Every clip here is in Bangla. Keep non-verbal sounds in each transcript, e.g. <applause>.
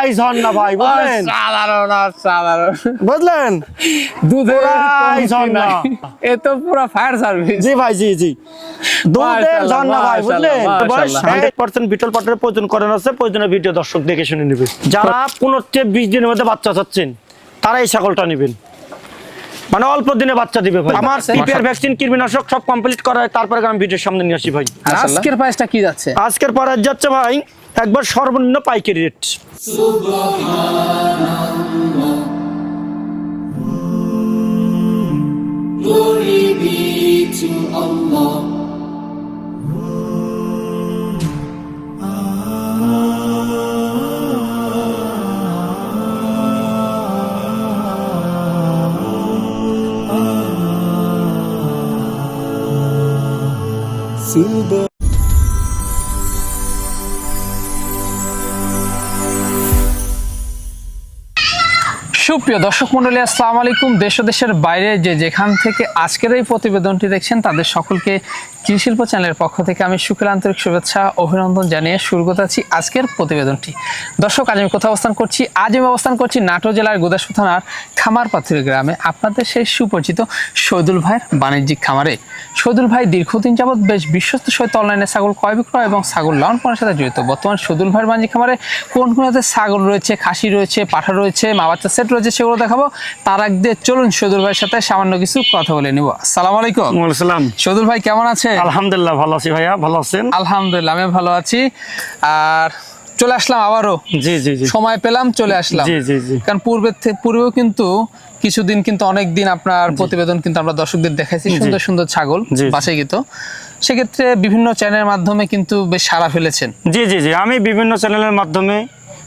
পুরাই ঝর্ণা ভাই বুঝলেন? সাধারণ আর সাধারণ বুঝলেন? দুধের ঝর্ণা। এ তো পুরো ফায়ার সার্ভিস। জি ভাই জি জি। দুধের ঝর্ণা ভাই বুঝলেন? মাশাআল্লাহ, মাশাআল্লাহ। হান্ড্রেড পার্সেন্ট বিটল পাটের প্রয়োজন করেন আছে প্রয়োজনীয় ভিডিও দর্শক দেখে শুনে নেবে। যারা পনেরো থেকে বিশ দিনের মধ্যে বাচ্চা চাচ্ছেন তারা এই ছাগলটা নেবেন। মানে অল্প দিনে বাচ্চা দিবে ভাই। আমার পিপিআর ভ্যাকসিন কীটনাশক সব কমপ্লিট করা তারপরে আমি ভিডিওর সামনে নিয়ে আসি ভাই। আজকের প্রাইসটা কি যাচ্ছে? আজকের পর আজ যাচ্ছে ভাই একবার সর্বনিম্ন পাইকারি রেট। সুপ্রিয় দর্শক মন্ডলী আসসালামু আলাইকুম। দেশ ও দেশের বাইরে যে যেখান থেকে আজকের এই প্রতিবেদনটি দেখছেন, তাদের সকলকে কৃষিল্প চ্যানেলের পক্ষ থেকে আমি সুখের আন্তরিক শুভেচ্ছা, অভিনন্দন জানিয়ে শুরু করতে আছি আজকের প্রতিবেদনটি। দর্শক, আজ আমি কোথাও অবস্থান করছি? আজ আমি অবস্থান করছি নাটোর জেলার গোদাসপুর থানার খামার পাথুরি গ্রামে। আপনাদের সেই সুপরিচিত শহীদুল ভাইয়ের বাণিজ্যিক খামারে। শহীদুল ভাই দীর্ঘদিন যাবৎ বেশ বিশ্বস্ত সহিত অনলাইনে ছাগল ক্রয় বিক্রয় এবং ছাগল লালন পালনের সাথে জড়িত। বর্তমান শহীদুল ভাইয়ের বাণিজ্যিক খামারে কোন কোন ছাগল রয়েছে, খাসি রয়েছে, পাঠা রয়েছে, মা বাচ্চা সেট রয়েছে সেগুলো দেখাবো তার আগ দিয়ে চলুন শহীদুল ভাইয়ের সাথে সামান্য কিছু কথা বলে নিব। আসসালামু আলাইকুম। সালাম শহীদুল ভাই কেমন আছে আলহামদুলিল্লাহ ভালো আছি ভাইয়া ভালো আছেন? আলহামদুলিল্লাহ আমি ভালো আছি। আর চলে আসলাম আবারও। জি জি জি। সময় পেলাম চলে আসলাম। জি জি জি। কারণ পূর্বে পূর্বেও কিন্তু কিছুদিন কিন্তু অনেক দিন আপনার প্রতিবেদন কিন্তু আমরা দর্শকদের দেখাইছি সুন্দর সুন্দর ছাগল। বাসায় গিত সেক্ষেত্রে বিভিন্ন চ্যানেলের মাধ্যমে কিন্তু বেশ সাড়া ফেলেছেন। জি জি জি আমি বিভিন্ন চ্যানেলের মাধ্যমে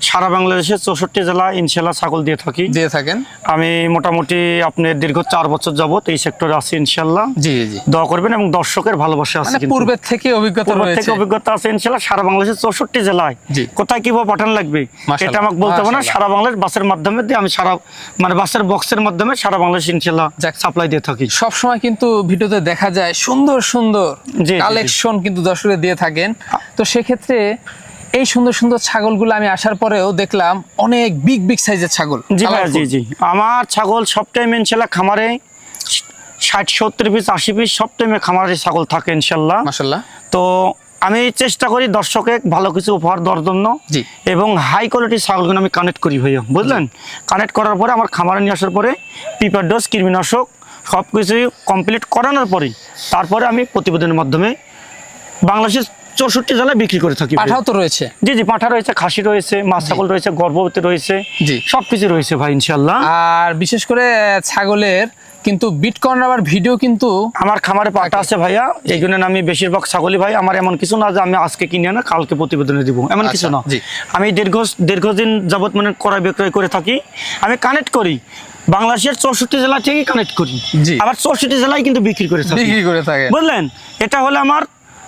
সারা বাংলাদেশের চৌষট্টি জেলা ইনশাল্লাহ ছাগল দিয়ে থাকি। দিয়ে থাকেন? আমি মোটামুটি আপনি দীর্ঘ চার বছর যাবত এই সেক্টরে আছি ইনশাল্লাহ জি জি দোয়া করবেন এবং দর্শকের ভালোবাসা আছে মানে পূর্বের থেকে অভিজ্ঞতা থেকে অভিজ্ঞতা আছে ইনশাল্লাহ সারা বাংলাদেশের চৌষট্টি জেলায়। কোথায় কীভাবে পাঠান লাগবে? এটা আমাকে বলতে হবে না সারা বাংলাদেশ বাসের মাধ্যমে দিয়ে আমি সারা মানে বাসের বক্সের মাধ্যমে সারা বাংলাদেশ ইনশাল্লাহ। সাপ্লাই দিয়ে থাকি। সব সময় কিন্তু ভিডিওতে দেখা যায় সুন্দর সুন্দর। কালেকশন কিন্তু দর্শকদের দিয়ে থাকেন। তো সেক্ষেত্রে এই সুন্দর সুন্দর ছাগলগুলো আমি আসার পরেও দেখলাম অনেক বিগ বিগ সাইজের ছাগল। জি ভাই জি জি। আমার ছাগল সব টাইম ইনশাল্লাহ খামারে ষাট সত্তর পিস আশি পিস সব টাইমে খামারে ছাগল থাকে ইনশাল্লাহ। মাশাল্লাহ। তো আমি চেষ্টা করি দর্শকে ভালো কিছু উপহার দেওয়ার জন্য। জি। এবং হাই কোয়ালিটির ছাগলগুলো আমি কানেক্ট করি ভাইয়া বুঝলেন? কানেক্ট করার পরে আমার খামারে নিয়ে আসার পরে পিপার ডোজ কৃমিনাশক সব কিছুই কমপ্লিট করানোর পরে তারপরে আমি প্রতিবেদনের মাধ্যমে বাংলাদেশের চৌষট্টি জেলায় বিক্রি করে থাকি। পাঠাও তো রয়েছে। জি জি পাঠা রয়েছে খাসি রয়েছে মাছ ছাগল রয়েছে গর্ভবতী রয়েছে জি। সব কিছু রয়েছে ভাই ইনশাল্লাহ আর বিশেষ করে ছাগলের কিন্তু বিটকয়েন আবার ভিডিও কিন্তু আমার খামারে পাটা আছে ভাইয়া এই জন্য আমি বেশিরভাগ ছাগলই ভাই আমার এমন কিছু না যে আমি আজকে কিনে না কালকে প্রতিবেদনে দিব এমন কিছু আচ্ছা, না। আমি দীর্ঘ দীর্ঘদিন যাবৎ মানে ক্রয় বিক্রয় করে থাকি। আমি কানেক্ট করি বাংলাদেশের চৌষট্টি জেলা থেকে কানেক্ট করি। আবার চৌষট্টি জেলায় কিন্তু বিক্রি করে থাকি। বিক্রি করে থাকে। বুঝলেন? এটা হলো আমার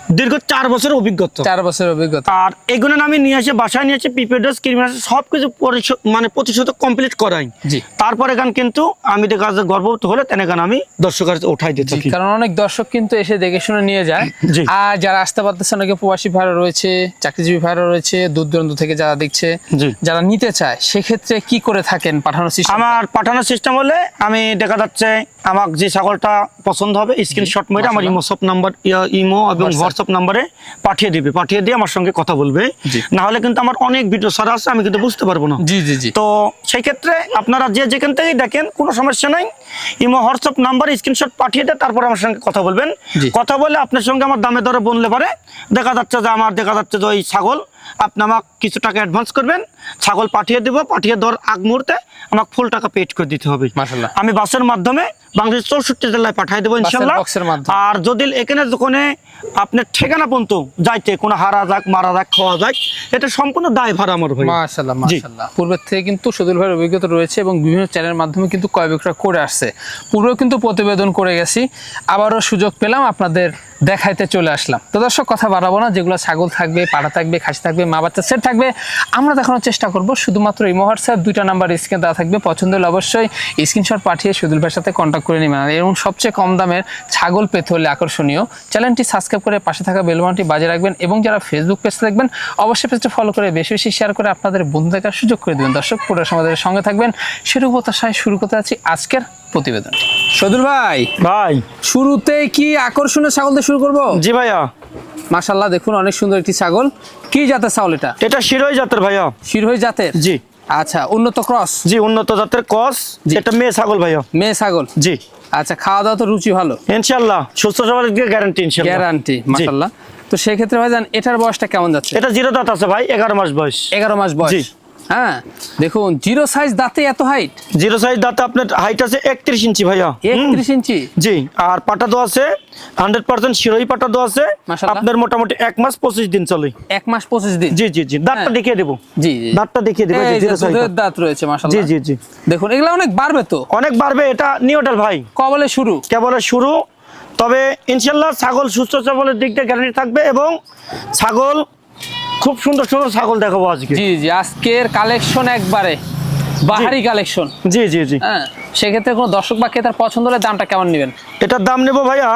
দীর্ঘ চার বছরের অভিজ্ঞতা। চার বছরের অভিজ্ঞতা। আর এগুলো আমি নিয়ে এসে বাসায় নিয়ে এসে পিপিএডস কৃমিনাশক সব কিছু পরিশোধ মানে প্রতিশোধ কমপ্লিট করাই। জি। তারপরে গান কিন্তু আমি দেখা যায় গর্ভবতী হলে তেনে গান আমি দর্শকের উঠাই থাকি। কারণ অনেক দর্শক কিন্তু এসে দেখে শুনে নিয়ে যায়। আর যারা আসতে পারতেছে অনেকে প্রবাসী ভাইরা রয়েছে চাকরিজীবী ভাইরা রয়েছে দূর দূরান্ত থেকে যারা দেখছে যারা নিতে চায় সেক্ষেত্রে কি করে থাকেন পাঠানোর সিস্টেম আমার পাঠানোর সিস্টেম হলে আমি দেখা যাচ্ছে আমার যে ছাগলটা পছন্দ হবে স্ক্রিনশট মেরে আমার ইমো সব নাম্বার ইমো এবং। হোয়াটসঅ্যাপ নাম্বারে পাঠিয়ে দিবে। পাঠিয়ে দিয়ে আমার সঙ্গে কথা বলবে। না হলে কিন্তু আমার অনেক ভিডিও সারা আছে আমি কিন্তু বুঝতে পারব না। জি জি জি। তো সেই ক্ষেত্রে আপনারা যে যেখান থেকেই দেখেন কোনো সমস্যা নাই। ইমো হোয়াটসঅ্যাপ নাম্বারে স্ক্রিনশট পাঠিয়ে দেয় তারপর আমার সঙ্গে কথা বলবেন। কথা বলে আপনার সঙ্গে আমার দামে দরে বললে পারে। দেখা যাচ্ছে যে আমার দেখা যাচ্ছে যে ওই ছাগল আপনি আমাকে কিছু টাকা অ্যাডভান্স করবেন ছাগল পাঠিয়ে দেবো পাঠিয়ে দেওয়ার আগ মুহূর্তে আমাকে ফুল টাকা পেড করে দিতে হবে। আমি বাসের মাধ্যমে বাংলাদেশ চৌষট্টি জেলায় পাঠিয়ে দেবো ইনশাল্লাহ আর যদি এখানে যখন আপনার ঠিকানা পর্যন্ত যাইতে কোনো হারা যাক মারা যাক খাওয়া যাক এটা সম্পূর্ণ দায় ভার আমার ভাই। মাশাল্লাহ। মাশাল্লাহ পূর্বের থেকে কিন্তু সদুল ভাইয়ের অভিজ্ঞতা রয়েছে এবং বিভিন্ন চ্যানেলের মাধ্যমে কিন্তু ক্রয় বিক্রয় করে আসছে। পূর্বেও কিন্তু প্রতিবেদন করে গেছি আবারও সুযোগ পেলাম আপনাদের দেখাইতে চলে আসলাম। তো দর্শক, কথা বাড়াবো না, যেগুলো ছাগল থাকবে, পাড়া থাকবে, খাসি থাকবে, মা বাচ্চা, সেট থাকবে, আমরা দেখানোর চেষ্টা করব। শুধুমাত্র ইমো হোয়াটসঅ্যাপ দুইটা নাম্বার স্ক্রিনে দেওয়া থাকবে। পছন্দ হলে অবশ্যই স্ক্রিনশট পাঠিয়ে সুদুল ভাইয়ের সাথে কন্ট্যাক্ট করে নেবেন। এবং সবচেয়ে কম দামের ছাগল পেতে হলে আকর্ষণীয় চ্যানেলটি সাবস্ক্রাইব করে পাশে থাকা বেলবানটি বাজে রাখবেন এবং যারা ফেসবুক পেজ দেখবেন, অবশ্যই পেজটা ফলো করে বেশি বেশি শেয়ার করে আপনাদের বন্ধু দেখার সুযোগ করে দেবেন। দর্শক, পুরো সমাজের সঙ্গে থাকবেন। সেরূপ প্রত্যাশায় শুরু করতে যাচ্ছি আজকের প্রতিবেদন। সদুল ভাই ভাই। শুরুতেই কি আকর্ষণীয় ছাগল দিয়ে শুরু করব? জি ভাইয়া। মাশাল্লাহ দেখুন অনেক সুন্দর একটি ছাগল। কি জাতের ছাগল এটা? এটা শিরোই জাতের ভাইয়া। শিরোহী জাতের? জি। আচ্ছা উন্নত ক্রস? জি উন্নত জাতের জি। এটা মেয়ে ছাগল ভাইয়া। মেয়ে ছাগল? জি। আচ্ছা খাওয়া দাওয়া তো রুচি ভালো? ইনশাল্লাহ সুস্থ সবার গ্যারান্টি ইনশাল্লাহ গ্যারান্টি জি। মাশাল্লাহ তো সেই ক্ষেত্রে ভাই জান এটার বয়সটা কেমন যাচ্ছে? এটা জিরো দাঁত আছে ভাই এগারো মাস বয়স। এগারো মাস জি। বয়স হ্যাঁ দেখুন জিরো সাইজ দাঁতে এত হাইট জিরো সাইজ দাঁতে আপনার হাইট আছে একত্রিশ ইঞ্চি ভাইয়া। একত্রিশ ইঞ্চি? জি আর পাটা দো আছে হান্ড্রেড পার্সেন্ট শিরোই পাটা দো আছে আপনার মোটামুটি এক মাস পঁচিশ দিন চলে। এক মাস পঁচিশ দিন? জি জি জি দাঁতটা হ্যাঁ। দেখিয়ে দেবো। জি দাঁতটা দেখিয়ে দেবো জিরো সাইজ দাঁত। রয়েছে জি জি জি। দেখুন এগুলো অনেক বাড়বে তো? অনেক বাড়বে এটা নিউটাল ভাই। কবলে শুরু? কেবল শুরু। তবে ইনশাল্লাহ ছাগল সুস্থ সবলের দিক দিয়ে গ্যারান্টি থাকবে এবং ছাগল খুব সুন্দর সুন্দর ছাগল দেখাবো আজকে। জি জি আজকের কালেকশন একবারে বাহারি কালেকশন জি জি জি। হ্যাঁ সেক্ষেত্রে কোনো দর্শক বা ক্রেতার পছন্দ হলে দামটা কেমন নেবেন? এটার দাম নেব ভাইয়া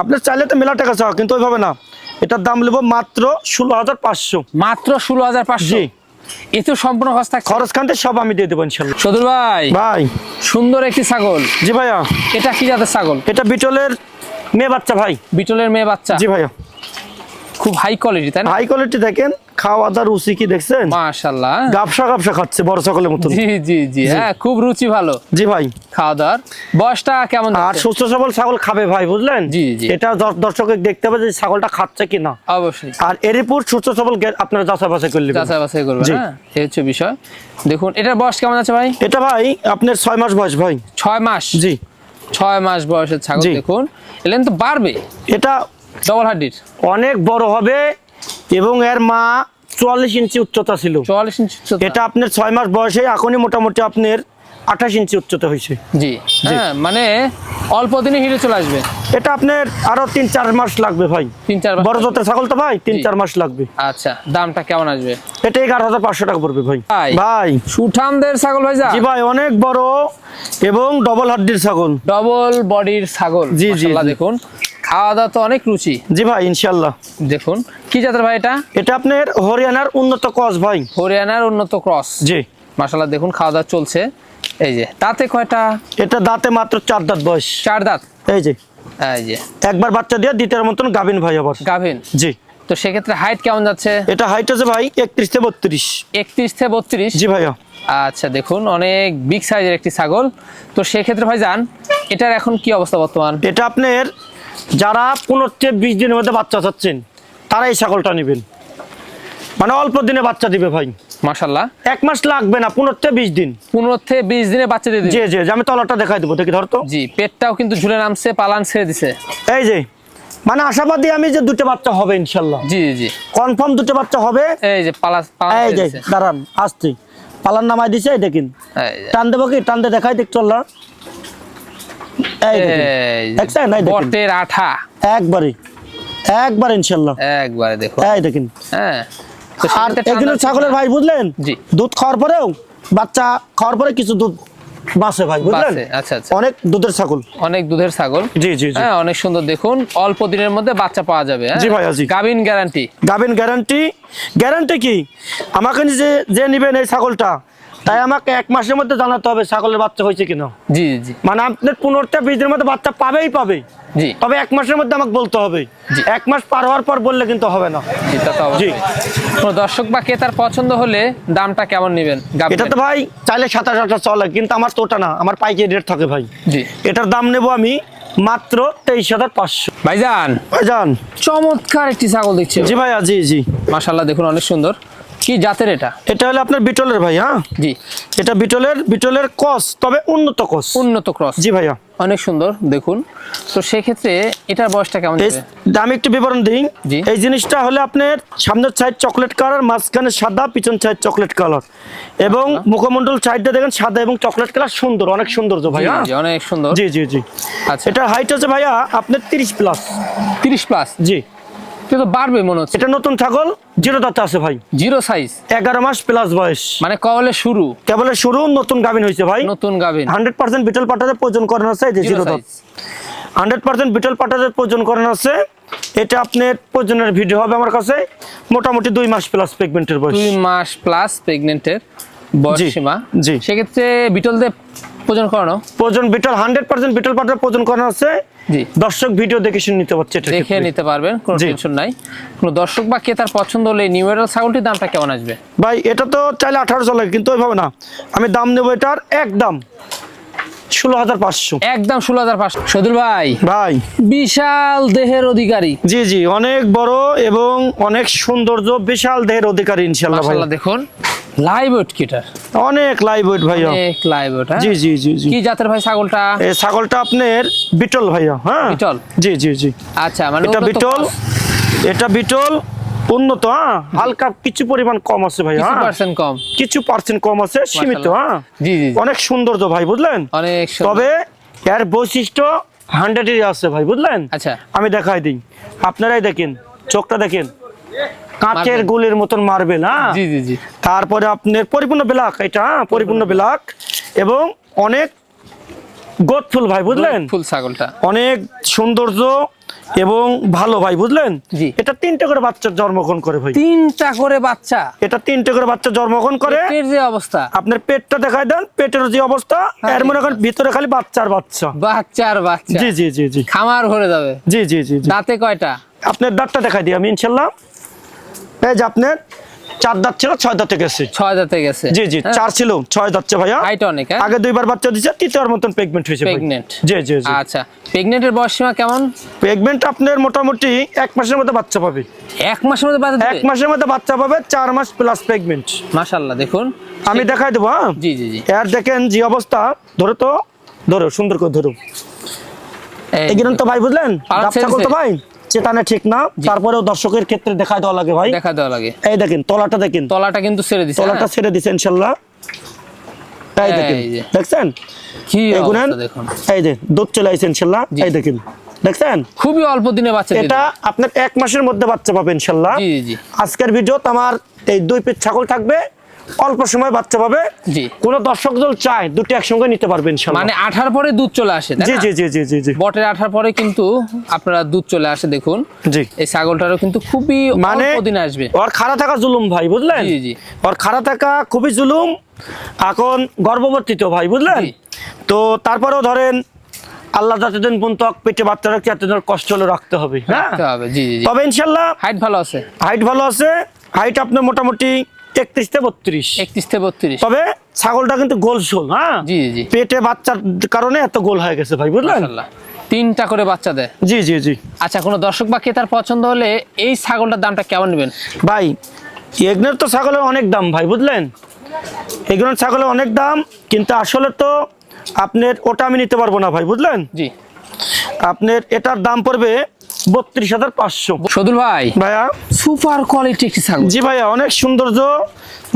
আপনার চাইলে তো মেলা টাকা চাওয়া কিন্তু ওইভাবে না। এটার দাম নেব মাত্র ষোলো হাজার পাঁচশো। মাত্র ষোলো হাজার পাঁচশো? জি। এতে সম্পূর্ণ খরচ খরচ খানতে সব আমি দিয়ে দেবো ইনশাল্লাহ। সদুর ভাই ভাই। সুন্দর একটি ছাগল। জি ভাইয়া। এটা কি জাতের ছাগল? এটা বিটলের মেয়ে বাচ্চা ভাই। বিটলের মেয়ে বাচ্চা। জি ভাইয়া। খুব হাই কোয়ালিটি তাই না? হাই কোয়ালিটি দেখেন খাওয়া দাওয়ার রুচি কি দেখছেন? মাশাল্লাহ গাবসা গাবসা খাচ্ছে বড় ছাগলের মতন। জি জি জি হ্যাঁ খুব রুচি ভালো। জি ভাই। খাওয়া দাওয়ার বয়সটা কেমন আর? সুস্থ সবল ছাগল খাবে ভাই বুঝলেন? জি, জি। এটা দর্শকের দেখতে হবে যে ছাগলটা খাচ্ছে কিনা। অবশ্যই। আর এর উপর সুস্থ সবল আপনারা যাচাই বাছাই করে নেবেন। যাচাই বাছাই করবে জি। হ্যাঁ? এই হচ্ছে বিষয়। দেখুন এটার বয়স কেমন আছে ভাই? এটা ভাই আপনার ছয় মাস বয়স ভাই। ছয় মাস? জি। ছয় মাস বয়সের ছাগল দেখুন। এলেন তো বাড়বে। এটা ডবল হাড্ডির অনেক বড় হবে এবং এর মা চুয়াল্লিশ ইঞ্চি উচ্চতা ছিল চুয়াল্লিশ ইঞ্চি। এটা আপনার ছয় মাস বয়সে এখনই মোটামুটি আপনার আঠাশ ইঞ্চি উচ্চতা হয়েছে। জি হ্যাঁ মানে অল্প দিনে হিরে চলে আসবে। এটা আপনার আরও তিন চার মাস লাগবে ভাই। তিন চার বড় জাতের ছাগল তো ভাই তিন চার মাস লাগবে। আচ্ছা দামটা কেমন আসবে? এটা এগারো হাজার পাঁচশো টাকা পড়বে ভাই। ভাই। সুঠামদের ছাগল ভাই জি ভাই অনেক বড় এবং ডবল হাড্ডির ছাগল। ডবল বডির ছাগল জি, জি, দেখুন। খাওয়া দাওয়া তো অনেক রুচি। জি ভাই ইনশাল্লাহ দেখুন কি জাতের ভাই এটা? এটা আপনার হরিয়ানার উন্নত ক্রস ভাই। হরিয়ানার উন্নত ক্রস। জি। মাশাআল্লাহ দেখুন খাওয়া দাওয়া চলছে। এই যে তাতে কয়টা? এটা দাঁতে মাত্র চার দাঁত বয়স। চার দাঁত? এই যে। এই যে। একবার বাচ্চা দিয়ে দ্বিতীয় মতন গাভিন ভাই আবার। গাভিন? জি। তো সেক্ষেত্রে হাইট কেমন যাচ্ছে? এটা হাইট আছে ভাই একত্রিশ থেকে বত্রিশ। একত্রিশ থেকে বত্রিশ? জি ভাইয়া। আচ্ছা দেখুন অনেক বিগ সাইজের একটি ছাগল। তো সেক্ষেত্রে ভাই যান এটার এখন কি অবস্থা বর্তমান? এটা আপনার যারা পনেরো থেকে বিশ দিনের মধ্যে বাচ্চা চাচ্ছেন তারা এই ছাগলটা নেবেন। মানে অল্প দিনে বাচ্চা দিবে ভাই। মাশাল্লাহ এক মাস লাগবে না পনেরো থেকে বিশ দিন। পনেরো থেকে বিশ দিনে বাচ্চা দিয়ে জি জি জি, আমি তলাটা দেখাই দেবো দেখি ধর তো জি পেটটাও কিন্তু ঝুলে নামছে পালান ছেড়ে দিছে। এই যে মানে আশাবাদী আমি যে দুটো বাচ্চা হবে ইনশাল্লাহ জি জি। কনফার্ম দুটো বাচ্চা হবে। এই যে পালা পালান এই যে দাঁড়ান আসতে পালার নামাই দিছে এই দেখেন। এই টান দেবো কি? টান দিয়ে দেখাই দেখ আঠা। একবারে একবার ইনশাল্লাহ একবারে দেখো। এই দেখেন। হ্যাঁ। আর এগুলো ছাগলের ভাই বুঝলেন? দুধ খাওয়ার পরেও বাচ্চা খাওয়ার পরে কিছু দুধ বাসে ভাই বুঝলেন? আচ্ছা, আচ্ছা। অনেক দুধের ছাগল। অনেক দুধের ছাগল। জি জি হ্যাঁ অনেক সুন্দর দেখুন অল্প দিনের মধ্যে বাচ্চা পাওয়া যাবে হ্যাঁ? জি ভাই জি। গাভিন গ্যারান্টি গাবিন গ্যারান্টি গ্যারান্টি কি? আমাকে যে যে নিবেন এই ছাগলটা তাই আমাকে এক মাসের মধ্যে জানাতে হবে ছাগলের বাচ্চা হয়েছে কিনা। জি জি মানে আপনার পনেরোটা বিশ দিনের মধ্যে বাচ্চা পাবেই পাবে জি। তবে এক মাসের মধ্যে আমাকে বলতে হবে। এক মাস পার হওয়ার পর বললে কিন্তু হবে না। জি দর্শক বা ক্রেতার পছন্দ হলে দামটা কেমন নেবেন? এটা তো ভাই চাইলে সাতাশ আঠাশ চলে কিন্তু আমার তো ওটা না। আমার পাইকারি রেট থাকে ভাই। জি। এটার দাম নেব আমি মাত্র তেইশ হাজার পাঁচশো। ভাইজান। ভাইজান। চমৎকার একটি ছাগল দেখছি। জি ভাইয়া জি জি। মাশাল্লাহ দেখুন অনেক সুন্দর। কি জাতের এটা? এটা হলো আপনার বিটলের ভাই হ্যাঁ? জি। এটা বিটলের বিটলের কস তবে উন্নত কস উন্নত ক্রস। জি ভাইয়া। অনেক সুন্দর দেখুন। তো সেক্ষেত্রে এটার বয়সটা কেমন যাবে একটু বিবরণ দিই। এই জিনিসটা হলে আপনার সামনের সাইড চকলেট কালার মাঝখানে সাদা পিছন সাইড চকলেট কালার এবং মুখমণ্ডল সাইডটা দেখেন সাদা এবং চকলেট কালার সুন্দর অনেক সৌন্দর্য ভাইয়া। জি, জি, অনেক সুন্দর। জি জি জি। আচ্ছা। এটা হাইট হচ্ছে ভাইয়া আপনার তিরিশ প্লাস তিরিশ প্লাস জি। কিন্তু বাড়বে মনে হচ্ছে। এটা নতুন ছাগল জিরো দাঁতে আছে ভাই। জিরো সাইজ এগারো মাস প্লাস বয়স। মানে কবলে শুরু? কেবল শুরু নতুন গাভিন হয়েছে ভাই। নতুন গাভিন। হান্ড্রেড পার্সেন্ট বিটল প্রয়োজন করেন আছে এই যে জিরো দাঁত হান্ড্রেড পার্সেন্ট বিটল পাটারে প্রয়োজন করেন আছে এটা আপনার প্রয়োজনের ভিডিও হবে আমার কাছে। মোটামুটি দুই মাস প্লাস প্রেগনেন্টের বয়স। দুই মাস প্লাস প্রেগনেন্টের বয়স জি, সীমা। জি। সেক্ষেত্রে বিটলদের প্রজন করানো? প্রয়োজন বিটল হান্ড্রেড পার্সেন্ট বিটল পাটারে প্রয়োজন করানো আছে। দর্শক ভিডিও দেখে শুনে নিতে পারছে দেখে নিতে পারবেন কোনো। টেনশন নাই। কোনো দর্শক বা ক্রেতার পছন্দ হলে নিউমেরাল ছাগলটির দামটা কেমন আসবে? ভাই এটা তো চাইলে আঠারোশো লাগে কিন্তু ওইভাবে না। আমি দাম নেব এটার একদম ষোলো হাজার পাঁচশো। একদম ষোলো হাজার পাঁচশো। সদুল ভাই ভাই। বিশাল দেহের অধিকারী। জি জি অনেক বড় এবং অনেক সৌন্দর্য বিশাল দেহের অধিকারী ইনশাল্লাহ ভাই। দেখুন। লাইভ ওয়েট কিটার। অনেক লাইভ ভাইয়া। অনেক হ্যাঁ? জি জি জি জি। কি জাতের ভাই ছাগলটা? এই ছাগলটা আপনার বিটল ভাইয়া হ্যাঁ? বিটল? জি জি জি। আচ্ছা মানে এটা বিটল এটা বিটল উন্নত হ্যাঁ? হালকা কিছু পরিমাণ কম আছে কিছু হ্যাঁ? পার্সেন্ট কম। কিছু পার্সেন্ট কম আছে সীমিত হ্যাঁ? জি জি। অনেক সৌন্দর্য ভাই বুঝলেন? অনেক তবে এর বৈশিষ্ট্য হান্ড্রেডেরই আছে ভাই বুঝলেন? আচ্ছা। আমি দেখাই দিই। আপনারাই দেখেন চোখটা দেখেন। কাঁচের গুলির মতন মারবেন হ্যাঁ? জি জি জি। তারপরে আপনার পরিপূর্ণ ব্ল্যাক এটা হ্যাঁ, পরিপূর্ণ ব্ল্যাক। এবং অনেক গোদফুল ভাই বুঝলেন? ফুল ছাগলটা। অনেক সৌন্দর্য এবং ভালো ভাই বুঝলেন? এটা তিনটা করে বাচ্চা জন্মগ্রহণ করে ভাই। তিনটা করে বাচ্চা? এটা তিনটা করে বাচ্চা জন্মগ্রহণ করে। পেটের যে অবস্থা। আপনার পেটটা দেখাই দেন পেটের যে অবস্থা হ্যাঁ, এর মনে করেন ভিতরে খালি বাচ্চার বাচ্চা। বাচ্চার বাচ্চা। জি জি জি জি। খামার ভরে যাবে। জি জি জি জি। দাঁতে কয়টা? আপনার দাঁতটা দেখাই দিই আমি ইনশাল্লাহ। এই যে আপনার চার দাঁত ছিল ছয় দাঁতে গেছে। ছয় দাঁতে গেছে। জি জি চার ছিল ছয় যাচ্ছে ভাইয়া। হাইট অনেক হ্যাঁ? আগে দুইবার বাচ্চা দিছে তৃতীয়বার মতন প্রেগনেন্ট হয়েছে। প্রেগনেন্ট জি জি আচ্ছা প্রেগনেন্টের বয়স সীমা কেমন? প্রেগনেন্ট আপনার মোটামুটি এক মাসের মধ্যে বাচ্চা পাবে। এক মাসের মধ্যে বাচ্চা এক মাসের মধ্যে বাচ্চা পাবে চার মাস প্লাস প্রেগনেন্ট মাশাআল্লাহ দেখুন। আমি দেখাই দেবো হ্যাঁ? জি জি জি। এর দেখেন যে অবস্থা ধরো তো ধরো সুন্দর করে ধরো। এগুলো তো ভাই বুঝলেন? পালন ডাব ছাগল তো ছেড়েছে। ভাই। চেতানে ঠিক না তারপরেও দর্শকের ক্ষেত্রে দেখাই দেওয়া লাগে ভাই। দেখা দেওয়া লাগে। এই দেখেন তলাটা দেখেন। তলাটা কিন্তু ছেড়ে দিছে তলাটা হ্যাঁ? ছেড়ে দিছে ইনশাল্লাহ। এই দেখেন দেখছেন? কি দেখুন। এই যে দুধ চলে আসছে ইনশাল্লাহ। জি। এই দেখেন দেখছেন? খুবই অল্প দিনে বাচ্চা এটা আপনার এক মাসের মধ্যে বাচ্চা পাবে ইনশাল্লাহ। জি জি। জি আজকের ভিডিও আমার এই দুই পিস ছাগল থাকবে। অল্প সময় বাচ্চা পাবে। জি। কোন দর্শক দল চায় দুটি একসঙ্গে নিতে পারবে ইনশাল্লাহ। মানে আঠার পরে দুধ চলে আসে জি জি জি জি জি জি। বটের আঠার পরে কিন্তু আপনারা দুধ চলে আসে দেখুন। জি। এই ছাগলটারও কিন্তু খুবই মানে দিনে আসবে। ওর খাড়া থাকা জুলুম ভাই বুঝলেন? জি, জি। ওর খাড়া থাকা খুবই জুলুম। এখন গর্ভবর্তী তো ভাই বুঝলেন? তো তারপরেও ধরেন আল্লাহ যতদিন পর্যন্ত পেটে বাচ্চা রাখতে এতদিন কষ্ট হলে রাখতে হবে হ্যাঁ? রাখতে হবে জি জি জি। তবে ইনশাল্লাহ হাইট ভালো আছে। হাইট ভালো আছে। হাইট আপনার মোটামুটি একত্রিশ থেকে বত্রিশ। একত্রিশ থেকে বত্রিশ। তবে ছাগলটা কিন্তু গোল শোল হ্যাঁ? জি জি। পেটে বাচ্চার কারণে এত গোল হয়ে গেছে ভাই বুঝলেন? তিনটা করে বাচ্চা দেয়। জি জি জি। আচ্ছা কোনো দর্শক বা ক্রেতার পছন্দ হলে এই ছাগলটার দামটা কেমন নেবেন? ভাই এগুলোর তো ছাগলের অনেক দাম ভাই বুঝলেন? এগুলোর ছাগলের অনেক দাম কিন্তু আসলে তো আপনার ওটা আমি নিতে পারব না ভাই বুঝলেন? জি। আপনার এটার দাম পড়বে বত্রিশ হাজার পাঁচশো। সদুল ভাই ভাইয়া? সুপার কোয়ালিটি একটি ছাগল। জি ভাইয়া অনেক সৌন্দর্য।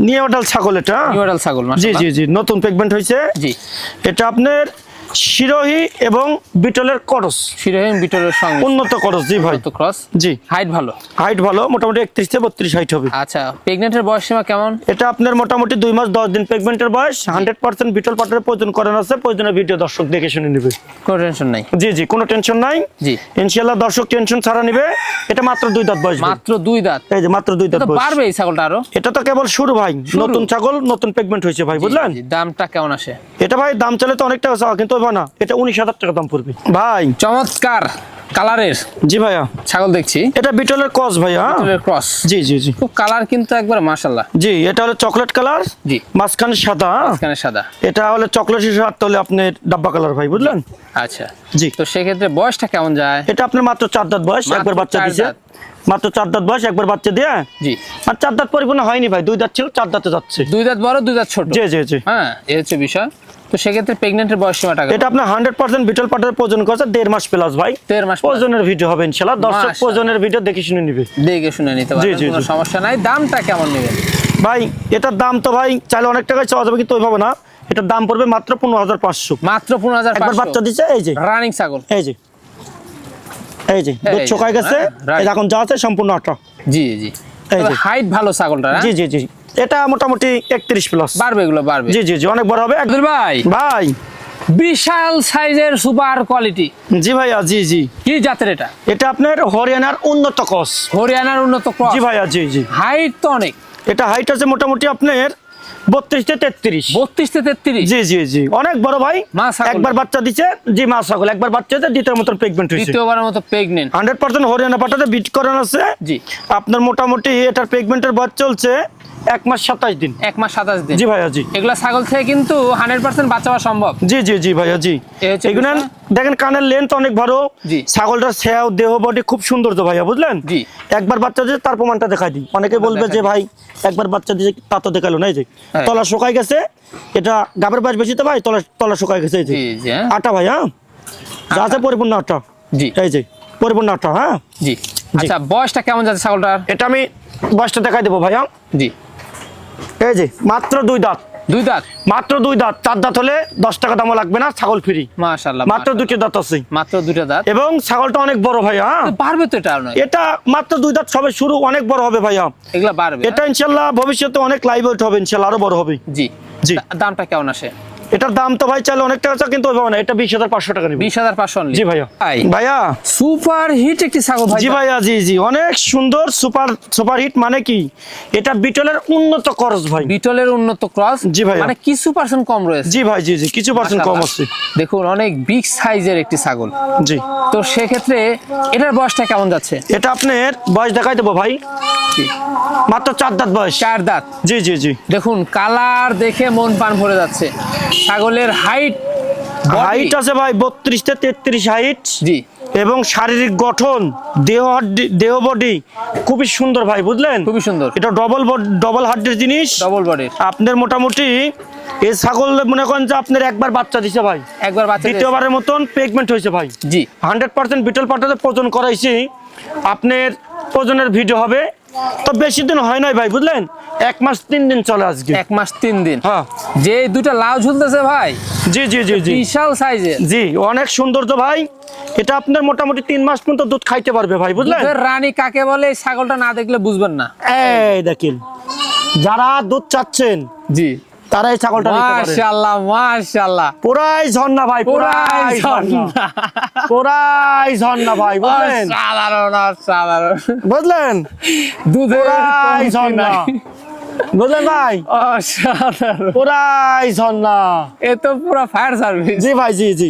নিয়ে ওটাল ছাগল এটা নিউরাল ছাগল জি জি জি নতুন পেগমেন্ট হয়েছে। জি। এটা আপনার শিরোহী এবং বিটলের করস। বিটলের সঙ্গে। উন্নত করস জি ভাই। ক্রস? জি। হাইট ভালো? হাইট ভালো মোটামুটি একত্রিশ থেকে বত্রিশ হাইট হবে। আচ্ছা প্রেগনেন্টের বয়স সীমা কেমন? এটা আপনার মোটামুটি দুই মাস দশ দিন প্রেগনেন্টের বয়স। হান্ড্রেড পার্সেন্ট বিটল পাটারের প্রয়োজন করেন আছে প্রয়োজনীয় ভিডিও দর্শক দেখে শুনে নেবে। কোনো টেনশন নাই? জি জি কোনো টেনশন নাই। জি। ইনশাল্লাহ দর্শক টেনশন ছাড়া নিবে। এটা মাত্র দুই দাঁত বয়স মাত্র দুই দাঁত? এই যে মাত্র দুই দাঁত বয়স। পারবে এই ছাগলটা আরও। এটা তো কেবল শুরু ভাই। নতুন ছাগল নতুন প্রেগনেন্ট হয়েছে ভাই বুঝলেন? দামটা কেমন আসে? এটা ভাই দাম চলে তো অনেকটা কিন্তু না এটা উনিশ হাজার টাকা দাম পড়বে। ভাই চমৎকার কালারের। জি ভাইয়া। ছাগল দেখছি। এটা বিটলের কস ভাইয়া। ক্রস। জি জি জি। খুব কালার কিন্তু একবার জি এটা হলো চকলেট কালার জি। মাঝখানে সাদা। এখানে সাদা। এটা হলে চকলেটের সাথে হলে আপনি ডাব্বা কালার ভাই বুঝলেন? আচ্ছা। জি। তো সেক্ষেত্রে বয়সটা কেমন যায়? এটা আপনার মাত্র চার দাঁত বয়স একবার বাচ্চা দিছে। মাত্র চার দাঁত বয়স একবার বাচ্চা দিয়ে। জি। আর চার দাঁত পরিপূর্ণ হয়নি ভাই দুই দাঁত ছিল চার দাঁতে যাচ্ছে। দুই দাঁত বড় দুই দাঁত ছোট? জি জি জি। হ্যাঁ এই হচ্ছে বিষয়। তো সেক্ষেত্রে প্রেগনেন্টের বয়স সীমাটা এটা আপনার হান্ড্রেড পার্সেন্ট বিটল পাটার প্রয়োজন করছে দেড় মাস প্লাস ভাই। দেড় মাস পর। প্রয়োজনের ভিডিও হবে ইনশাল্লাহ। দর্শক। প্রয়োজনের ভিডিও দেখে শুনে নিবে। দেখে শুনে নিতে জি, কোনো সমস্যা নাই। দামটা কেমন নেবেন? ভাই এটার দাম তো ভাই চাইলে অনেক টাকায় চাওয়া যাবে কিন্তু ওইভাবে না। এটার দাম পড়বে মাত্র পনেরো হাজার পাঁচশো। মাত্র পনেরো হাজার একবার বাচ্চা দিচ্ছে এই যে। রানিং ছাগল। এই যে। এই যে দুধ এই গেছে। হ্যাঁ, এখন যা আছে সম্পূর্ণ আটা। জি জি। হাইট ভালো ছাগলটা? জি জি জি। এটা মোটামুটি একত্রিশ প্লাস বাড়বে এগুলো বাড়বে। জি জি জি অনেক বড় হবে। আব্দুল ভাই। ভাই। বিশাল সাইজের সুপার কোয়ালিটি। জি ভাইয়া জি জি। কি জাতের এটা? এটা আপনার হরিয়ানার উন্নত কস হরিয়ানার উন্নত ক্রস। জি ভাইয়া জি জি। হাইট তো অনেক। এটা হাইট আছে মোটামুটি আপনার তেত্রিশ। জি জি জি। অনেক বড় ভাই। একবার বাচ্চা দিছে। জি মা ছাগল একবার বাচ্চা দিতে দ্বিতীয় মতন প্রেগনেন্ট হয়েছে। দ্বিতীয়বারের মতো প্রেগনেন্ট হান্ড্রেড পার্সেন্ট হরিয়ানা পাটাতে বিট করানো আছে। জি। আপনার মোটামুটি এটার প্রেগনেন্টের বয়স চলছে। এক মাস সাতাশ দিন। এক মাস সাতাশ দিন। জি ভাইয়া জি। এগুলা ছাগল থেকে কিন্তু হান্ড্রেড পার্সেন্ট বাচ্চা হওয়া সম্ভব। জি জি জি ভাইয়া জি। এগুলো দেখেন কানের লেন্থ অনেক বড়। জি। ছাগলটার সেও দেহ বডি খুব সুন্দর তো ভাইয়া বুঝলেন? জি। একবার বাচ্চা দিয়ে তার প্রমাণটা দেখাই দিই। অনেকে বলবে যে ভাই একবার বাচ্চা দিয়ে তা তো দেখাল না এই যে। হ্যাঁ। তলা শুকাই গেছে। এটা গাবের বয়স বেশি তো ভাই তলা তলা শুকাই গেছে এই যে। হ্যাঁ। আটা ভাই হ্যাঁ যা আছে পরিপূর্ণ আটা। জি। এই যে পরিপূর্ণ আটা হ্যাঁ? জি। আচ্ছা বয়সটা কেমন যাচ্ছে ছাগলটার? এটা আমি বয়সটা দেখাই দেবো ভাইয়া। জি। এই যে মাত্র দুই দাঁত। দুই দাঁত? মাত্র দুই দাঁত। চার দাঁত হলে দশ টাকা দামও লাগবে না ছাগল ফ্রি। মাশাআল্লাহ মাত্র দুটি দাঁত আছে। মাত্র দুটো দাঁত? এবং ছাগলটা অনেক বড় ভাইয়া হ্যাঁ? তো তো এটা নয়? এটা মাত্র দুই দাঁত সবে শুরু অনেক বড় হবে ভাইয়া। এগুলা পারবে এটা ইনশাল্লাহ ভবিষ্যতে অনেক লাইভ হবে ইনশাল্লাহ আরও বড় হবে। জি। জি। দামটা কেমন আসে? এটার দাম তো ভাই চাইলে অনেক টাকা কিন্তু ওইভাবে না এটা বিশ হাজার পাঁচশো টাকা নিবে। বিশ হাজার পাঁচশো জি ভাইয়া। ভাই ভাইয়া। সুপার হিট একটি ছাগল ভাই। জি ভাইয়া জি জি। অনেক সুন্দর সুপার সুপার হিট মানে কি? এটা বিটলের উন্নত খরচ ভাই। বিটলের উন্নত ক্রস? জি ভাইয়া। মানে কিছু পার্সেন্ট কম রয়েছে। জি ভাই জি জি। কিছু পার্সেন্ট কম আছে। দেখুন অনেক বিগ সাইজের একটি ছাগল। জি। তো সেক্ষেত্রে এটার বয়সটা কেমন যাচ্ছে? এটা আপনার বয়স দেখাই দেবো ভাই। মাত্র চার দাঁত বয়স। চার দাঁত। জি জি জি। দেখুন কালার দেখে মন পান ভরে যাচ্ছে। ছাগলের হাইট হাইট আছে ভাই বত্রিশ থেকে তেত্রিশ হাইট জি। এবং শারীরিক গঠন দেহ দেহ বডি খুবই সুন্দর ভাই বুঝলেন? খুবই সুন্দর। এটা ডবল ডবল হার্টের জিনিস। ডবল বডির আপনার মোটামুটি এই ছাগল মনে করেন যে আপনার একবার বাচ্চা দিছে ভাই। একবার বাচ্চা দ্বিতীয়বারের মতন প্রেগনেন্ট হয়েছে ভাই। জি। হান্ড্রেড পার্সেন্ট বিটল পাটাতে প্রজন করাইছি। আপনার প্রজনের ভিডিও হবে। তো বেশি দিন হয় নাই ভাই বুঝলেন? এক মাস তিন দিন চলে আজকে। এক মাস তিন দিন। হ্যাঁ। যে দুটা লাউ ঝুলতেছে ভাই জি জি জি জি। বিশাল সাইজের। জি অনেক সুন্দর তো ভাই। এটা আপনার মোটামুটি তিন মাস পর্যন্ত দুধ খাইতে পারবে ভাই বুঝলেন? রানী কাকে বলে এই ছাগলটা না দেখলে বুঝবেন না। এই দেখেন যারা দুধ চাচ্ছেন জি। তারা এই ছাগলটা মাশাআল্লাহ মাশাআল্লাহ। পুরাই ঝর্ণা ভাই পুরাই ঝর্ণা। পুরাই ঝর্ণা ভাই বুঝলেন? সাধারণ সাধারণ বুঝলেন? দুধের পুরাই ঝর্ণা। বুঝলেন ভাই? পুরাই ঝর্ণা। এ তো পুরো ফায়ার সার্ভিস। জি ভাই জি জি।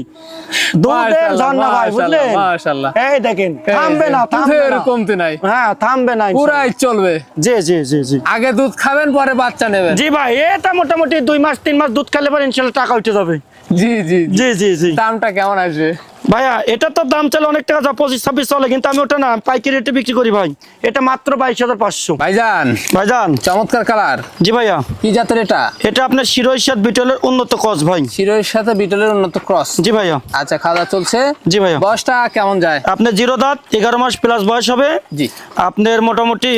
দুধের ঝর্ণা ভাই বুঝলেন? মাশাআল্লাহ, মাশাআল্লাহ। এই দেখেন থামবে না থামবে না। কমতি নাই। হ্যাঁ থামবে না পুরাই চলবে। জি জি জি জি। আগে দুধ খাবেন পরে বাচ্চা নেবেন। জি ভাই এটা মোটামুটি দুই মাস তিন মাস দুধ খেলে পরে ইনশাল্লাহ টাকা উঠে যাবে। জি জি। জি জি জি। দামটা কেমন আসবে? ভাইয়া এটা তো দাম চলে অনেক টাকা যা পঁচিশ ছাব্বিশ চলে কিন্তু আমি ওটা না পাইকারি রেটে বিক্রি করি ভাই। এটা মাত্র বাইশ হাজার পাঁচশো। ভাইজান ভাইজান। চমৎকার কালার। জি ভাইয়া। কি জাতের এটা? এটা আপনার শিরোইশাদ বিটলের উন্নত কস ভাই। শিরোর সাথে বিটলের উন্নত ক্রস। জি ভাইয়া। আচ্ছা খাওয়া চলছে? জি ভাইয়া। বয়সটা কেমন যায়? আপনার জিরো দাঁত এগারো মাস প্লাস বয়স হবে। জি। আপনার মোটামুটি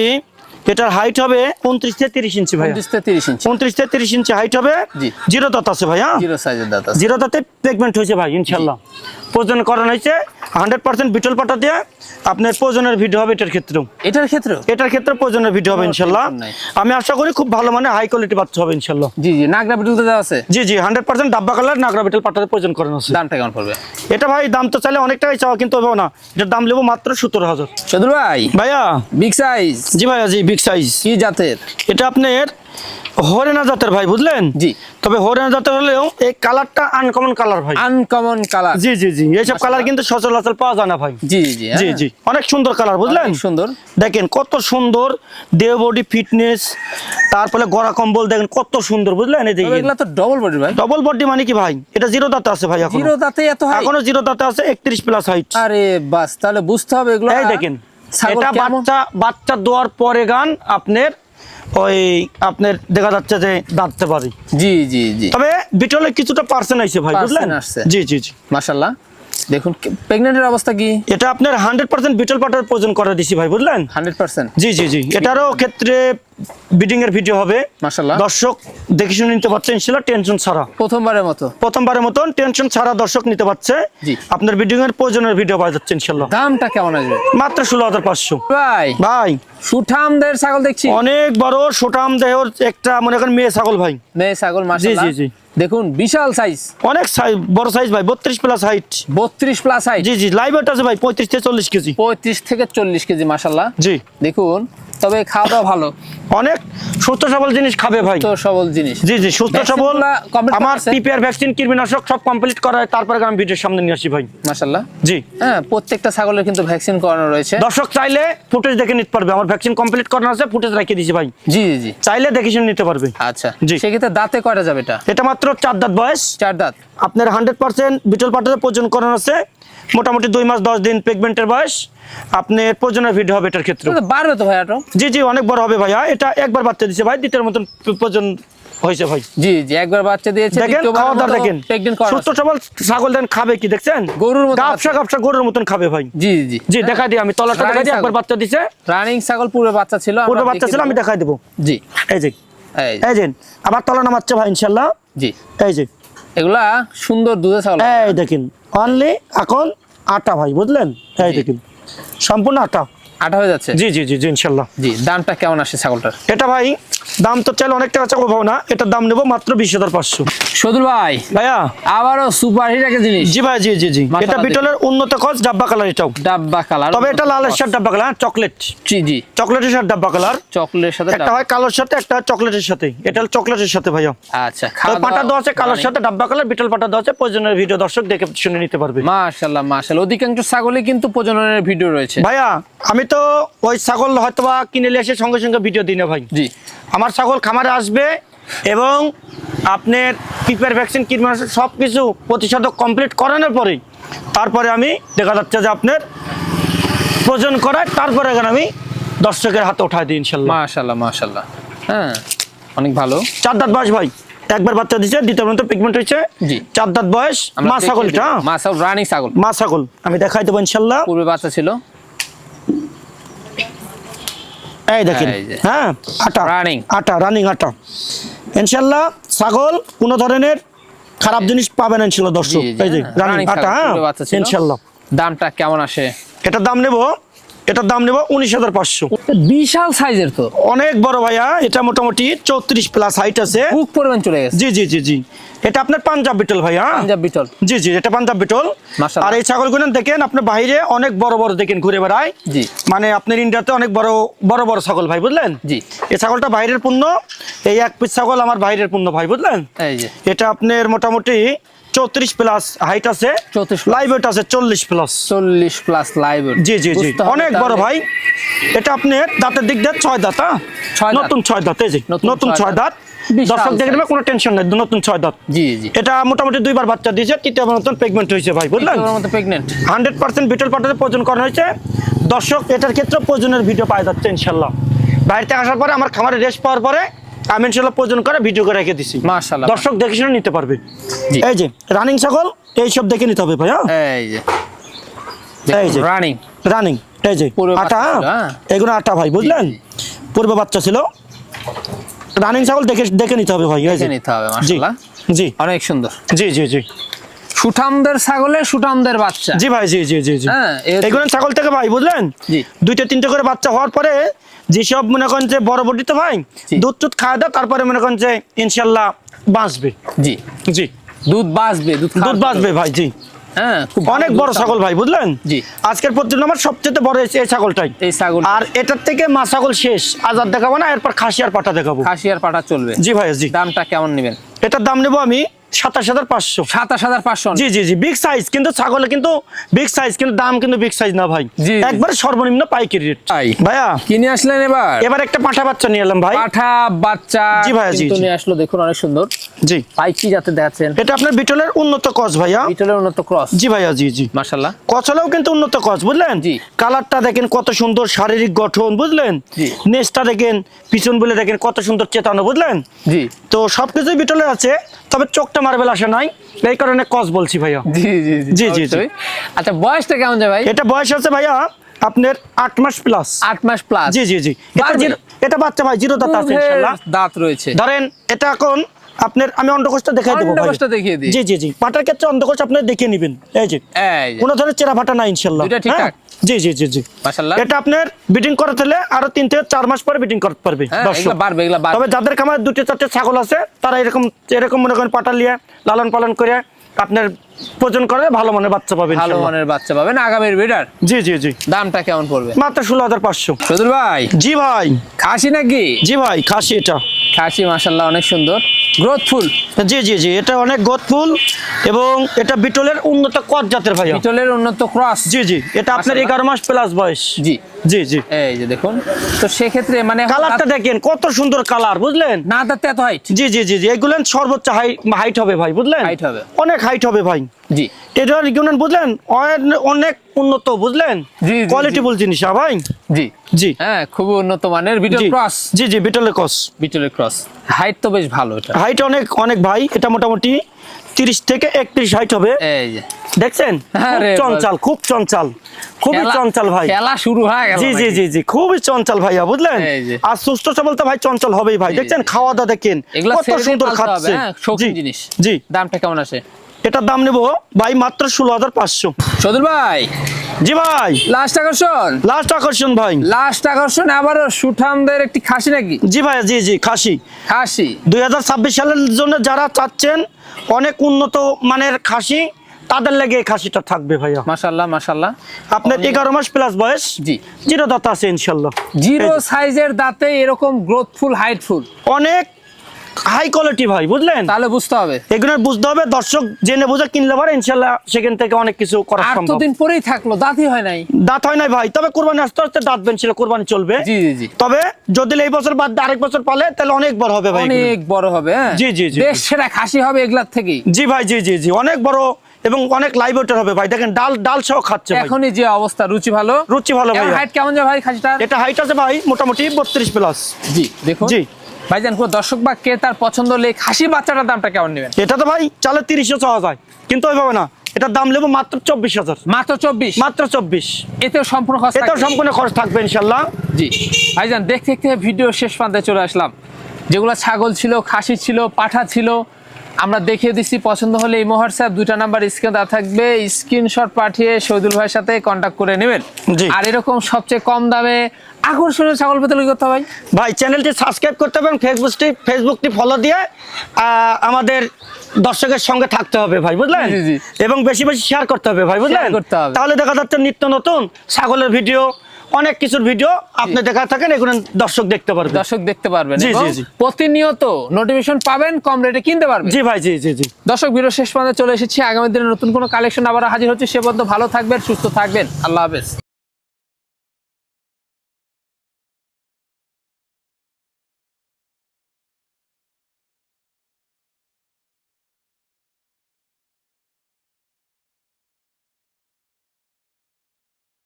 এটার হাইট হবে উনত্রিশ থেকে তিরিশ ইঞ্চি ভাই উনত্রিশ থেকে তিরিশ ইঞ্চি। উনত্রিশ থেকে তিরিশ ইঞ্চি হাইট হবে। জিরো দাঁত আছে ভাইয়া। জিরো সাইজের দাঁত জিরো দাঁতে প্রেগনেন্ট হয়েছে ভাই ইনশাল্লাহ প্রজন করানো হয়েছে। হান্ড্রেড পার্সেন্ট বিটল পাটা দিয়ে আপনার প্রয়োজনের ভিডিও হবে এটার ক্ষেত্রেও এটার ক্ষেত্রে? এটার ক্ষেত্রে প্রয়োজনের ভিডিও হবে ইনশাল্লাহ। আমি আশা করি খুব ভালো মানে হাই কোয়ালিটি বাচ্চা হবে ইনশাল্লাহ। জি জি নাগরা বিটলতে দেওয়া আছে। জি জি হান্ড্রেড পার্সেন্ট ডাব্বা কালার নাগরা বিটল পাটাতে প্রয়োজন করানো আছে। দামটা কেমন পড়বে? এটা ভাই দাম তো চাইলে অনেক টাকাই চাওয়া কিন্তু হবে না। এটার দাম নেব মাত্র সতেরো হাজার। চতুর ভাই? ভাইয়া? বিগ সাইজ জি ভাইয়া জি বিগ সাইজ কি জাতের? এটা আপনার হরিণা জাতের ভাই বুঝলেন? জি। তবে হরিণা জাতের হলেও এই কালারটা আনকমন কালার ভাই। আনকমন কালার জি জি জি। এইসব কালার কিন্তু সচরাচর পাওয়া যায় না ভাই। জি জি জি হ্যাঁ। জি অনেক সুন্দর কালার বুঝলেন? সুন্দর। দেখেন কত সুন্দর দেহ বডি ফিটনেস তারপরে গড়া কম্বল দেখেন কত সুন্দর বুঝলেন? এই এগুলা তো ডবল বডি ভাই। ডবল বডি মানে কি ভাই? এটা জিরো দাঁতে আছে ভাই এখন। জিরো দাঁতে এত হাই এখনও জিরো দাঁতে আছে একত্রিশ প্লাস হাইট আরে বাস তাহলে বুঝতে হবে এগুলো। এই দেখেন এটা বাচ্চা বাচ্চা দোয়ার পরে গান আপনার ওই আপনার দেখা যাচ্ছে যে দাঁততে পারি। জি জি জি। তবে বিটলে কিছুটা পার্সেন্ট আইছে ভাই বুঝলেন। জি জি জি। মাশাল্লাহ। দেখুন প্রেগনেন্টের অবস্থা কি? এটা আপনার হান্ড্রেড পার্সেন্ট বিটল পাটার প্রয়োজন করে দিছি ভাই বুঝলেন? হান্ড্রেড পার্সেন্ট জি জি জি। এটারও ক্ষেত্রে বিডিং এর ভিডিও হবে। মাশাল্লাহ দর্শক দেখে শুনে নিতে পারছে ইনশাল্লাহ টেনশন ছাড়া। প্রথমবার মতো। প্রথমবারের মতন টেনশন ছাড়া দর্শক নিতে পারছে। জি। আপনার বিডিং এর প্রয়োজনের ভিডিও পাওয়া যাচ্ছে ইনশাল্লাহ দামটা কেমন আসবে? মাত্র ষোলো হাজার পাঁচশো। ভাই। ভাই। সুঠামদের ছাগল দেখছি। অনেক বড় সোটাম দেহর একটা মনে করেন মেয়ে ছাগল ভাই। মেয়ে ছাগল মাশাল্লাহ জি, জি। দেখুন বিশাল সাইজ অনেক সাইজ বড় সাইজ ভাই বত্রিশ প্লাস হাইট বত্রিশ প্লাস হাইট জি জি লাইভ আছে ভাই পঁয়ত্রিশ থেকে চল্লিশ কেজি। পঁয়ত্রিশ থেকে চল্লিশ কেজি মাশাল্লাহ জি। দেখুন তবে খাওয়া দাওয়া ভালো। অনেক সুস্থ সবল জিনিস খাবে ভাই। সবল জিনিস। জি জি সুস্থ সবল। আমার? পিপিআর ভ্যাকসিন কীটনাশক সব কমপ্লিট করা তারপরে আমি ভিডিওর সামনে নিয়ে আসি ভাই। মাশাল্লাহ জি। হ্যাঁ প্রত্যেকটা ছাগলের কিন্তু ভ্যাকসিন করানো রয়েছে। দর্শক চাইলে ফুটেজ দেখে নিতে পারবে। আমার ভ্যাকসিন কমপ্লিট করানো আছে ফুটেজ রেখে দিয়েছি ভাই। জি জি। চাইলে দেখে শুনে নিতে পারবে। আচ্ছা। জি। সেক্ষেত্রে দাঁতে কয়টা যাবে এটা? এটা মাত্র চার দাঁত বয়স। চার দাঁত। আপনার হান্ড্রেড পার্সেন্ট বিটল পাটাতে প্রয়োজন করানো আছে। মোটামুটি দুই মাস দশ দিন প্রেগনেন্টের বয়স। আপনার প্রয়োজনের ভিডিও হবে এটার ক্ষেত্রে। বাড়বে তো ভাই আটো জি জি অনেক বড় হবে ভাইয়া। এটা একবার বাচ্চা দিছে ভাই দ্বিতীয় মতন প্রয়োজন হয়েছে ভাই। জি জি একবার বাচ্চা দিয়েছে দেখেন খাওয়া দাওয়া দেখেন। সুস্থ সবল ছাগল দেন খাবে কি দেখছেন? গরুর মতো গরুর মতন খাবে ভাই। জি জি। জি দেখাই দিই আমি। তলাটা দেখাই দিই একবার বাচ্চা দিছে। রানিং ছাগল পুরো বাচ্চা ছিল আমরা পুরো বাচ্চা ছিল আমি দেখাই দেবো। জি। এই যে এই যে, এই যে আবার তলা নামাচ্ছে ভাই ইনশাল্লাহ। জি। এই যে। এগুলা সুন্দর দুধে ছাগল। এই দেখেন অনলি এখন আটা ভাই বুঝলেন? এই। দেখেন সম্পূর্ণ আটা। আটা হয়ে যাচ্ছে? জি জি জি জি ইনশাল্লাহ। জি দামটা কেমন আসে ছাগলটার? এটা ভাই দাম তো চাইলে অনেক টাকা চাকো না এটার দাম নেব মাত্র বিশ হাজার পাঁচশো। সদুল ভাই ভাইয়া? আবারও সুপার হিট একটা জিনিস। জি ভাই জি জি জি। এটা বিটলের উন্নত খোঁজ ডাব্বা কালার এটাও। ডাব্বা কালার তবে এটা লালের শার্ট ডাব্বা কালার চকলেট। জি জি। চকলেটের শার্ট ডাব্বা কালার। চকলেটের সাথে একটা হয় কালোর সাথে একটা চকলেটের সাথে। এটা চকলেটের সাথে ভাইয়া। আচ্ছা পাটা দেওয়া আছে কালোর সাথে ডাব্বা কালার বিটল পাটা দেওয়া আছে প্রয়োজনের ভিডিও দর্শক দেখে শুনে নিতে পারবে। মাশাল্লাহ মাশাল্লাহ অধিকাংশ ছাগলই কিন্তু প্রজননের ভিডিও রয়েছে। ভাইয়া আমি তো ওই ছাগল হয়তো বা কিনে নিয়ে এসে সঙ্গে সঙ্গে ভিডিও দিই না ভাই। জি। আমার ছাগল খামারে আসবে এবং আপনার পিপার ভ্যাকসিন কীটনাশক সব কিছু প্রতিষেধক কমপ্লিট করানোর পরেই তারপরে আমি দেখা যাচ্ছে যে আপনার প্রয়োজন করায় তারপরে এখানে আমি দর্শকের হাতে উঠাই দিই ইনশাল্লাহ। মাশাল্লাহ মাশাল্লাহ। হ্যাঁ অনেক ভালো। চার দাঁত বয়স ভাই। একবার বাচ্চা দিচ্ছে দ্বিতীয় পর্যন্ত পিগমেন্ট হয়েছে। জি। চার দাঁত বয়স মা ছাগল এটা হ্যাঁ? মা ছাগল রানিং ছাগল। মা ছাগল। আমি দেখাই দেবো ইনশাল্লাহ। পূর্বে বাচ্চা ছিল। এই দেখেন হ্যাঁ আটা। Running. আটা রানিং আটা। ইনশাল্লাহ ছাগল কোনো ধরনের খারাপ জিনিস পাবেন না ইনশাল্লাহ দর্শক। এই যে। রানিং আটা হ্যাঁ ইনশাল্লাহ। দামটা কেমন আসে? এটার দাম নেব এটার দাম নেব উনিশ হাজার পাঁচশো। বিশাল সাইজের তো। অনেক বড় ভাইয়া এটা মোটামুটি চৌত্রিশ প্লাস হাইট আছে। বুক পরিমাণ চলে গেছে। জি জি জি জি। এটা আপনার পাঞ্জাব বিটল ভাইয়া পাঞ্জাব বিটল। জি জি এটা পাঞ্জাব বিটল। আর এই ছাগলগুলো দেখেন আপনার বাইরে অনেক বড় বড় দেখেন ঘুরে বেড়ায়। জি। মানে আপনার ইন্ডিয়াতে অনেক বড় বড় বড় ছাগল ভাই বুঝলেন? জি। এই ছাগলটা বাইরের পণ্য এই এক পিস ছাগল আমার বাইরের পণ্য ভাই বুঝলেন? এটা আপনার মোটামুটি চৌত্রিশ প্লাস হাইট আছে 34 লাইভ ওয়েট আছে চল্লিশ প্লাস চল্লিশ প্লাস লাইভ জি জি জি। অনেক বড় ভাই। এটা আপনার দাঁতের দিক দিয়ে ছয় দাঁত হ্যাঁ? ছয় নতুন ছয় দাঁত এই যে নতুন ছয় দাঁত। দর্শক দেখে নেবে কোনো টেনশন নেই নতুন ছয় দাঁত জি জি। এটা মোটামুটি দুইবার বাচ্চা দিয়েছে তৃতীয় নতুন প্রেগনেন্ট হয়েছে ভাই বুঝলেন? প্রেগনেন্ট হান্ড্রেড পার্সেন্ট বিটল পাটাতে প্রয়োজন করা হয়েছে। দর্শক এটার ক্ষেত্রে প্রয়োজনের ভিডিও পাওয়া যাচ্ছে ইনশাল্লাহ বাইরে থেকে আসার পরে আমার খামারে রেস্ট পাওয়ার পরে আমি ইনশাল্লাহ প্রয়োজন করে ভিডিও করে রেখে দিছি। মাশাআল্লাহ। দর্শক দেখে শুনে নিতে পারবে। এই যে রানিং ছাগল এইসব দেখে নিতে হবে ভাই হ্যাঁ? এই যে। এই যে। রানিং রানিং এই যে আটা? হ্যাঁ। এগুলো আটা ভাই বুঝলেন? পূর্বে বাচ্চা ছিল। রানিং ছাগল দেখে দেখে নিতে হবে ভাই দেখে নিতে হবে, মাশাআল্লাহ। জি অনেক সুন্দর। জি জি জি। সুঠামদের ছাগলের সুঠামদের বাচ্চা। জি ভাই জি জি জি জি। হ্যাঁ, এগুলো ছাগল থেকে ভাই বুঝলেন? জি। দুইটা তিনটে করে বাচ্চা হওয়ার পরে যেসব মনে করেন যে বড় বডি তো ভাই। দুধ টুধ খাওয়া দাও তারপরে মনে করেন যে ইনশাল্লাহ বাঁচবে। জি। জি। দুধ বাঁচবে দুধ বাঁচবে ভাই জি। হ্যাঁ খুব অনেক বড় ছাগল। ভাই বুঝলেন? জি। আজকের পর্যন্ত আমার সবচেয়ে বড় এই- এই ছাগলটাই। এই ছাগল আর এটার থেকে মা ছাগল শেষ। আজাদ দেখাবো না এরপর খাসিয়ার পাটা দেখাবো। খাসিয়ার পাটা চলবে। জি ভাই জি। দামটা কেমন নেবেন? এটার দাম নেব আমি সাতাশ হাজার পাঁচশো। সাতাশ হাজার পাঁচশো। জি জি জি বিগ সাইজ কিন্তু ছাগলে কিন্তু বিগ সাইজ কিন্তু দাম কিন্তু বিগ সাইজ না ভাই। জি, জি। সর্বনিম্ন পাইকারি রেট ভাইয়া? কিনে আসলেন এবার? এবার একটা পাঠা বাচ্চা নিয়ে এলাম ভাই। পাঠা বাচ্চা জি ভাইয়া, জি, নিয়ে আসলো দেখুন অনেক সুন্দর। জি। পাই কি যাতে দেখাচ্ছেন? এটা আপনার বিটলের উন্নত কচ ভাইয়া। বিটলের উন্নত ক্রস জি ভাইয়া জি জি। মাশাল্লাহ কচলেও কিন্তু উন্নত কচ বুঝলেন? জি। কালারটা দেখেন কত সুন্দর শারীরিক গঠন বুঝলেন। নেসটা দেখেন পিছন বলে দেখেন কত সুন্দর চেতানো বুঝলেন? জি। তো সবকিছুই বিটলের আছে। তবে চোখটা মার্বেল আসে নাই। এই কারণে কস বলছি ভাইয়া। জি জি জি, জি, জি। আচ্ছা বয়সটা কেমন যায় ভাই? এটা বয়স আছে ভাইয়া আপনার আট মাস প্লাস আট মাস প্লাস জি জি জি। এটা এটা বাচ্চা ভাই জিরো দাঁত আছে ইনশাআল্লাহ দাঁত রয়েছে। ধরেন এটা এখন আপনার আমি অন্ডকোষটা দেখাই দেবো ভাই। অন্ডকোষটা দেখিয়ে দিই। জি জি জি। পাটার ক্ষেত্রে অন্ডকোষ আপনি দেখিয়ে নেবেন। এই যে কোনো ধরনের চেরা ফাটা ইনশাল্লাহ। দুইটা ঠিকঠাক? হ্যাঁ? জি জি জি জি। মাশাআল্লাহ। এটা আপনার করাতে হলে আরও তিন থেকে চার মাস পরে করতে পারবে হ্যাঁ, দর্শক। বাড়বে, এগুলা তবে যাদের খামার দুটো চারটে ছাগল আছে তারা এরকম এরকম মনে করেন পাটা লিয়ে লালন পালন করে আপনার প্রজন করে ভালো মানের বাচ্চা পাবেন ভালো। মানের বাচ্চা পাবেন। আগামীর বিডার জি জি জি। দামটা কেমন পড়বে? মাত্র ষোলো হাজার পাঁচশো। ভাই? জি ভাই। খাসি নাকি? জি ভাই খাসি এটা। খাসি মাশাল্লাহ অনেক সুন্দর। গ্রোথফুল জি জি জি এটা অনেক গোতফুল এবং এটা বিটলের উন্নত কট জাতের ভাই বিটলের উন্নত ক্রস। জি জি এটা আপনার। এগারো মাস প্লাস বয়স। জি। জি জি। এই যে দেখুন তো সেক্ষেত্রে মানে কালারটা দেখেন কত সুন্দর কালার বুঝলেন? না দাঁতে এত হাইট জি জি জি জি এগুলো সর্বোচ্চ হাইট হবে ভাই বুঝলেন? হাইট হবে। অনেক হাইট হবে ভাই। জি। বুঝলেন? অনেক উন্নত বুঝলেন? জি, কোয়ালিটিফুল জিনিস ভাই? জি। জি। হ্যাঁ খুবই উন্নত মানের বিটল ক্রস জি জি বিটলের বিটলের ক্রস হাইট তো বেশ ভালো এটা। হাইট অনেক অনেক ভাই। এটা মোটামুটি তিরিশ থেকে একত্রিশ হাইট হবে। এই যে। দেখছেন? <laughs> হ্যাঁ খুব চঞ্চল খুব চঞ্চল। খুবই চঞ্চল ভাই। খেলা শুরু হয়ে গেল জি জি জি জি খুবই চঞ্চল ভাইয়া বুঝলেন? আর সুস্থ সবল তো ভাই চঞ্চল হবেই ভাই। দেখছেন? খাওয়া দাওয়া দেখেন কত সুন্দর খাচ্ছে। হ্যাঁ, জিনিস। জি। দামটা কেমন আসে? এটার দাম নেব ভাই মাত্র ষোলো হাজার পাঁচশো। সদুল ভাই। জি ভাই। লাস্ট আকর্ষণ? লাস্ট আকর্ষণ ভাই। লাস্ট আকর্ষণ আবারও সুঠামদের একটি খাসি নাকি? জি ভাই জি জি খাসি। খাসি? দুই হাজার ছাব্বিশ সালের জন্য যারা চাচ্ছেন অনেক উন্নত মানের খাসি তাদের লেগে এই খাসিটা থাকবে ভাইয়া। মাশাল্লাহ মাশাল্লাহ। আপনার এগারো মাস প্লাস বয়স। জি। জিরো দাতা আছে ইনশাল্লাহ। জিরো সাইজের দাঁতে এরকম গ্রোথফুল হাইটফুল অনেক হাই কোয়ালিটি ভাই বুঝলেন? তাহলে বুঝতে হবে। এগুলো বুঝতে হবে দর্শক জেনে বুঝে কিনলে পারে ইনশাল্লাহ সেখান থেকে অনেক কিছু করা সম্ভব। দিন পরেই থাকল দাঁতই হয় নাই। দাঁত হয় নাই ভাই তবে কোরবানি আস্তে আস্তে দাঁত বেনছিল কোরবানি চলবে। জি জি জি। তবে যদি এই বছর বাদ আরেক বছর পালে তাহলে অনেক বড় হবে ভাই অনেক বড় হবে হ্যাঁ? জি, জি, জি। দেশ সেরা খাসি হবে এগুলার থেকেই। জি ভাই জি জি জি অনেক বড় এবং অনেক লাইভ ওয়েটার হবে ভাই। দেখেন ডাল ডাল সহ খাচ্ছে ভাই। এখনই যে অবস্থা রুচি ভালো? রুচি ভালো ভাই হাইট কেমন যায় ভাই খাসিটার? এটা হাইট আছে ভাই মোটামুটি বত্রিশ প্লাস জি দেখুন। জি। ভাইজান কোন দর্শক বা ক্রেতার পছন্দ হলে খাসি বাচ্চাটার দামটা কেমন নেবেন? এটা তো ভাই চালে তিরিশও চাওয়া যায় কিন্তু ওইভাবে না। এটার দাম নেব মাত্র চব্বিশ হাজার। মাত্র চব্বিশ? মাত্র চব্বিশ। এতেও সম্পূর্ণ খরচ এতেও সম্পূর্ণ খরচ থাকবে ইনশাল্লাহ। জি। ভাইজান দেখতে দেখতে ভিডিও শেষ প্রান্তে চলে আসলাম। যেগুলো ছাগল ছিল খাসি ছিল পাঠা ছিল আমরা দেখিয়ে দিচ্ছি পছন্দ হলে এই হোয়াটসঅ্যাপ দুইটা নাম্বার স্ক্রিন দেওয়া থাকবে। স্ক্রিনশট পাঠিয়ে শহীদুল ভাইয়ের সাথে কন্ট্যাক্ট করে নেবেন। আর এরকম সবচেয়ে কম দামে আকর্ষণীয় ছাগল পেতে করতে হবে ভাই। ভাই চ্যানেলটি সাবস্ক্রাইব করতে হবে ফেসবুকটি ফেসবুকটি ফলো দিয়ে আমাদের দর্শকের সঙ্গে থাকতে হবে ভাই বুঝলেন। এবং বেশি বেশি শেয়ার করতে হবে ভাই বুঝলেন? করতে হবে। তাহলে দেখা যাচ্ছে নিত্য নতুন ছাগলের ভিডিও অনেক কিছুর ভিডিও আপনি দেখা থাকেন এগুলো দর্শক দেখতে পারবেন দর্শক দেখতে পারবেন জি, জি, জি। প্রতিনিয়ত নোটিফিকেশন পাবেন কম রেটে কিনতে পারবেন। জি ভাই জি জি জি। দর্শক ভিডিও শেষ পর্যন্ত চলে এসেছি। আগামী দিনে নতুন কোনো কালেকশন আবার হাজির হচ্ছে। সে পর্যন্ত ভালো থাকবেন সুস্থ থাকবেন। আল্লাহ হাফেজ।